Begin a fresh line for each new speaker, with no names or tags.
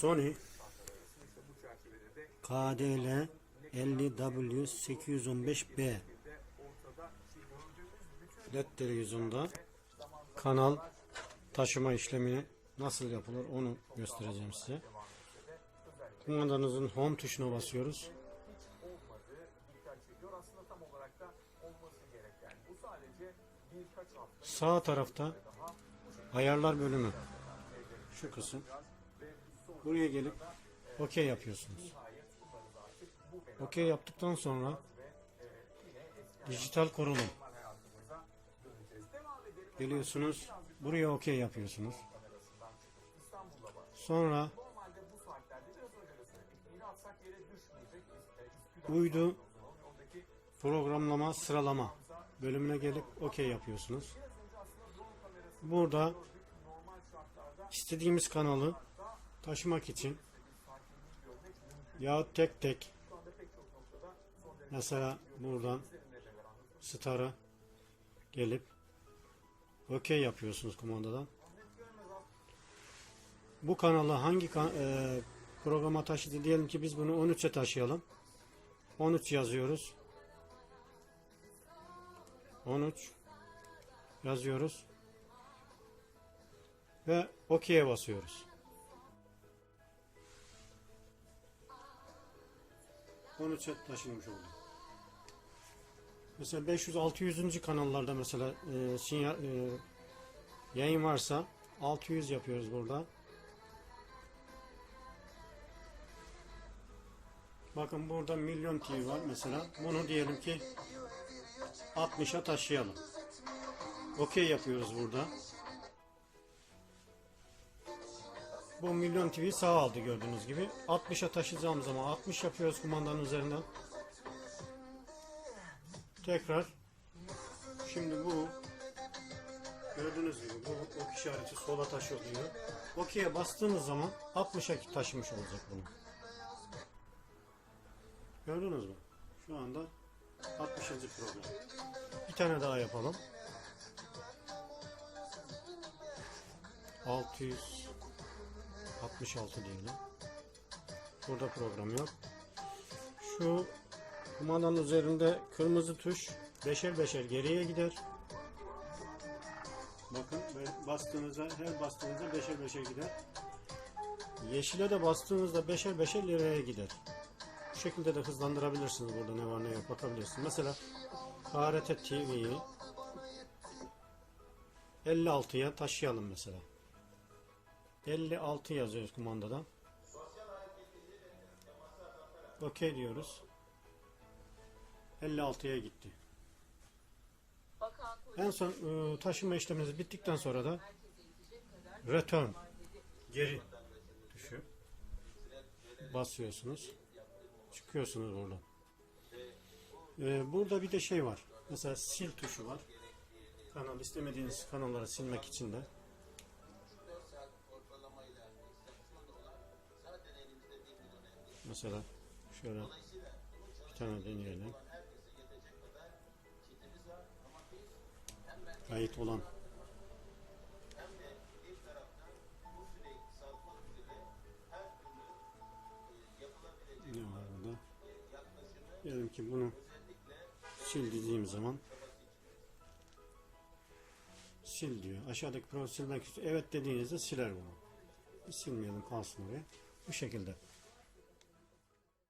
Sony KDL 50W815B LED televizyonda kanal taşıma işlemini nasıl yapılır onu göstereceğim size. Kumandanızın home tuşuna basıyoruz. Sağ tarafta ayarlar bölümü. Şu kısım. Buraya gelip OK yapıyorsunuz. OK yaptıktan sonra dijital korulum. Geliyorsunuz. Buraya OK yapıyorsunuz. Sonra uydu programlama sıralama bölümüne gelip OK yapıyorsunuz. Burada istediğimiz kanalı taşımak için ya tek tek mesela buradan Star'a gelip OK yapıyorsunuz kumandadan. Bu kanalı hangi kan- e, programa taşıdı diyelim ki biz bunu 13'e taşıyalım. 13 yazıyoruz. 13 yazıyoruz. Ve OK'ye basıyoruz. 13'e taşınmış oldu. Mesela 500-600. kanallarda mesela e, sinyal, e, yayın varsa 600 yapıyoruz burada. Bakın burada milyon TV var mesela. Bunu diyelim ki 60'a taşıyalım. Okey yapıyoruz burada. Bu milyon TV sağ aldı gördüğünüz gibi. 60'a taşıyacağım zaman 60 yapıyoruz kumandanın üzerinden. Tekrar şimdi bu gördüğünüz gibi bu ok işareti sola taşıyor diyor. Okey'e bastığınız zaman 60'a taşımış olacak bunu. Gördünüz mü? Şu anda 60. program. Bir tane daha yapalım. 666 diyelim. Burada program yok. Şu kumandanın üzerinde kırmızı tuş beşer beşer geriye gider. Bakın bastığınızda her bastığınızda beşer beşer gider. Yeşile de bastığınızda beşer beşer ileriye gider. Bu şekilde de hızlandırabilirsiniz burada ne var ne yok bakabilirsiniz. Mesela KRT TV'yi 56'ya taşıyalım mesela. 56 yazıyoruz kumandadan. OK diyoruz. 56'ya gitti. En son e, taşıma işleminiz bittikten sonra da return geri tuşu basıyorsunuz. Çıkıyorsunuz buradan. E, burada bir de şey var. Mesela sil tuşu var. Kanal istemediğiniz kanalları silmek için de Mesela şöyle bir tane deneyelim. Kayıt olan ne var burada? Diyelim ki bunu sil dediğim zaman sil diyor. Aşağıdaki program silmek. Evet dediğinizde siler bunu. Silmeyelim kalsın oraya. Bu şekilde.